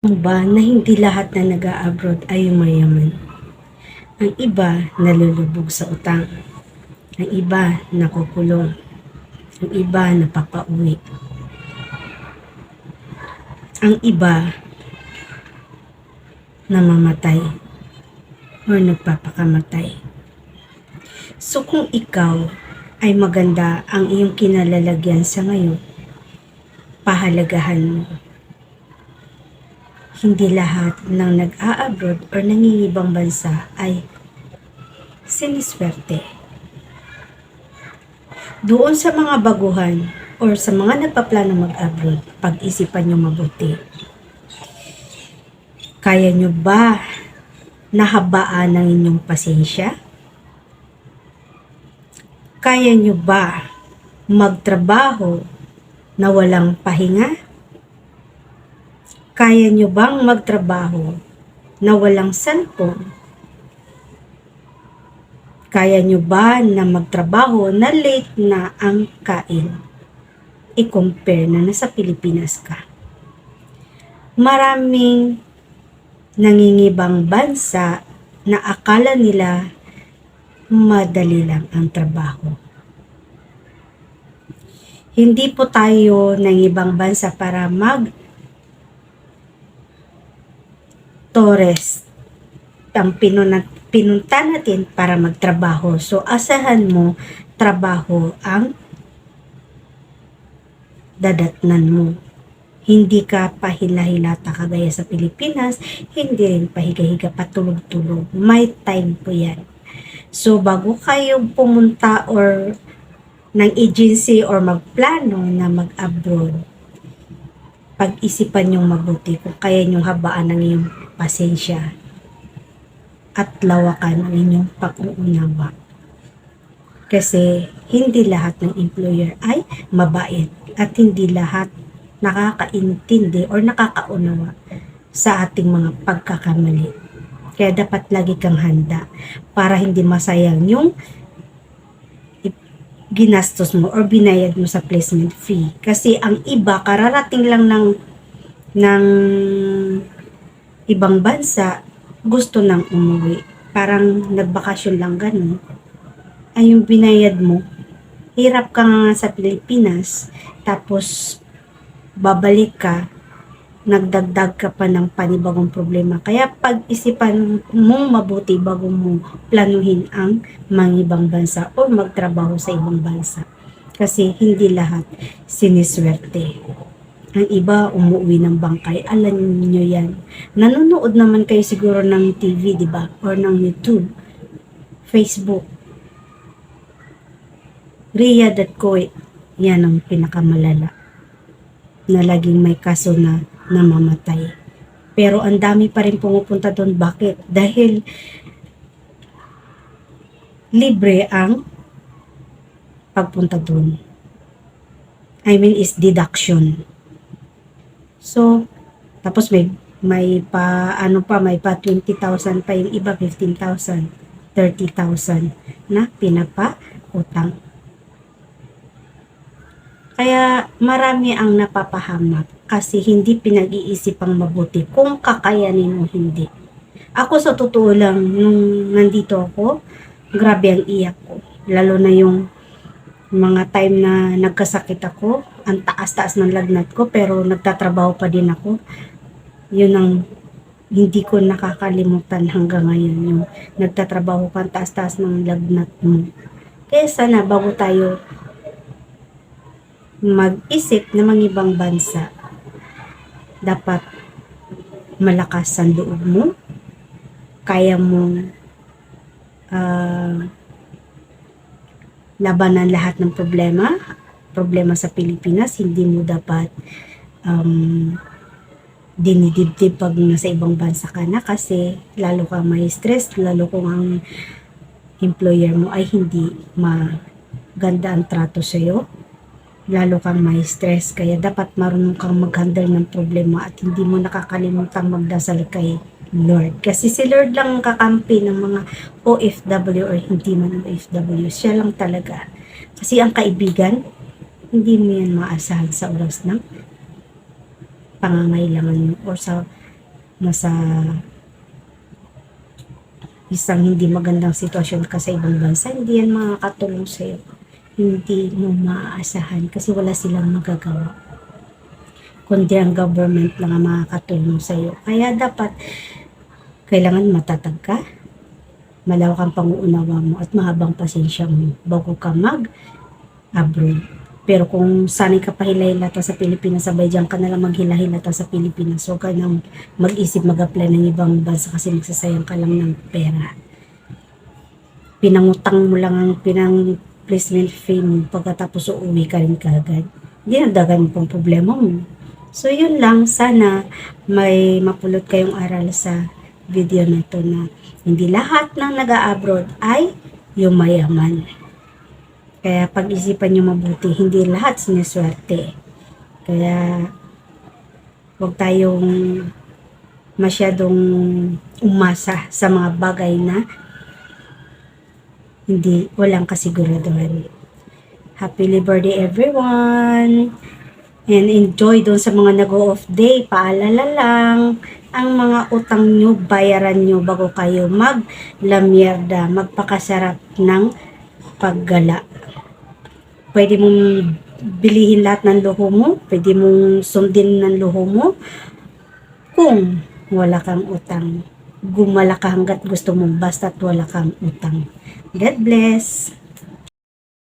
mo ba na hindi lahat na nag-a-abroad ay mayaman? Ang iba nalulubog sa utang. Ang iba nakukulong. Ang iba napapauwi. Ang iba namamatay or nagpapakamatay. So kung ikaw ay maganda ang iyong kinalalagyan sa ngayon, pahalagahan mo hindi lahat ng nag-a-abroad or nangingibang bansa ay siniswerte. Doon sa mga baguhan or sa mga nagpaplano mag-abroad, pag-isipan nyo mabuti. Kaya nyo ba nahabaan ng inyong pasensya? Kaya nyo ba magtrabaho na walang pahinga? Kaya nyo bang magtrabaho na walang cellphone? Kaya nyo ba na magtrabaho na late na ang kain? I-compare na nasa Pilipinas ka. Maraming nangingibang bansa na akala nila madali lang ang trabaho. Hindi po tayo ng ibang bansa para mag Torres ang pinunat, pinunta natin para magtrabaho. So, asahan mo, trabaho ang dadatnan mo. Hindi ka pahila-hilata kagaya sa Pilipinas, hindi rin pahiga-higa patulog-tulog. May time po yan. So, bago kayo pumunta or ng agency or magplano na mag-abroad, pag-isipan niyong mabuti kung kaya niyong habaan ng iyong pasensya at lawakan ang inyong pag-uunawa. Kasi hindi lahat ng employer ay mabait at hindi lahat nakakaintindi or nakakaunawa sa ating mga pagkakamali. Kaya dapat lagi kang handa para hindi masayang yung ginastos mo or binayad mo sa placement fee. Kasi ang iba, kararating lang ng ng ibang bansa, gusto nang umuwi. Parang nagbakasyon lang ganun. Ay yung binayad mo, hirap ka nga sa Pilipinas, tapos babalik ka, nagdagdag ka pa ng panibagong problema. Kaya pag-isipan mong mabuti bago mo planuhin ang mangibang bansa o magtrabaho sa ibang bansa. Kasi hindi lahat siniswerte. Ang iba umuwi ng bangkay. Alam niyo yan. Nanonood naman kayo siguro ng TV, di ba? Or ng YouTube, Facebook. Riyadh.co yan ang pinakamalala na laging may kaso na namamatay. Pero ang dami pa rin pumupunta doon. Bakit? Dahil libre ang pagpunta doon. I mean, is deduction. So, tapos may may pa ano pa may pa 20,000 pa yung iba 15,000 30,000 na pinapa utang. Kaya marami ang napapahamak kasi hindi pinag-iisipang mabuti kung kakayanin o hindi. Ako sa totoo lang nung nandito ako grabe ang iyak ko. Lalo na yung mga time na nagkasakit ako, ang taas-taas ng lagnat ko, pero nagtatrabaho pa din ako. Yun ang hindi ko nakakalimutan hanggang ngayon, yung nagtatrabaho ka, taas-taas ng lagnat mo. Kaya sana bago tayo mag-isip ng mga ibang bansa, dapat malakas ang loob mo, kaya mo uh, labanan lahat ng problema, problema sa Pilipinas, hindi mo dapat um, dinidibdib pag nasa ibang bansa ka na kasi lalo kang may stress, lalo kung ang employer mo ay hindi maganda ang trato sa iyo, lalo kang may stress. Kaya dapat marunong kang mag-handle ng problema at hindi mo nakakalimutang magdasal kay Lord. Kasi si Lord lang ang kakampi ng mga OFW or hindi man OFW. Siya lang talaga. Kasi ang kaibigan, hindi mo yan maasahan sa oras ng pangangailangan mo or sa nasa isang hindi magandang sitwasyon ka sa ibang bansa, hindi yan makakatulong sa'yo. Hindi mo maaasahan kasi wala silang magagawa. Kundi ang government lang ang makakatulong sa'yo. Kaya dapat, kailangan matatag ka, malawak ang panguunawa mo at mahabang pasensya mo bago ka mag-abroad. Pero kung sanay ka pa hilahilata sa Pilipinas, sabay dyan ka na lang maghilahilata sa Pilipinas. Huwag ka nang mag-isip mag-apply ng ibang bansa kasi magsasayang ka lang ng pera. Pinangutang mo lang ang pinang placement fee mo pagkatapos uuwi ka rin kagad. Hindi nagdagan mo pang problema mo. So yun lang, sana may mapulot kayong aral sa video na to na hindi lahat ng nag-abroad ay yumayaman. Kaya pag-isipan nyo mabuti, hindi lahat sineswerte. Kaya huwag tayong masyadong umasa sa mga bagay na hindi walang kasiguraduhan. Happy Labor everyone! And enjoy doon sa mga nag-off day. Paalala lang, ang mga utang nyo, bayaran nyo bago kayo maglamyerda, magpakasarap ng paggala. Pwede mong bilihin lahat ng luho mo, pwede mong sundin ng luho mo kung wala kang utang. Gumala ka hanggat gusto mo, basta't wala kang utang. God bless!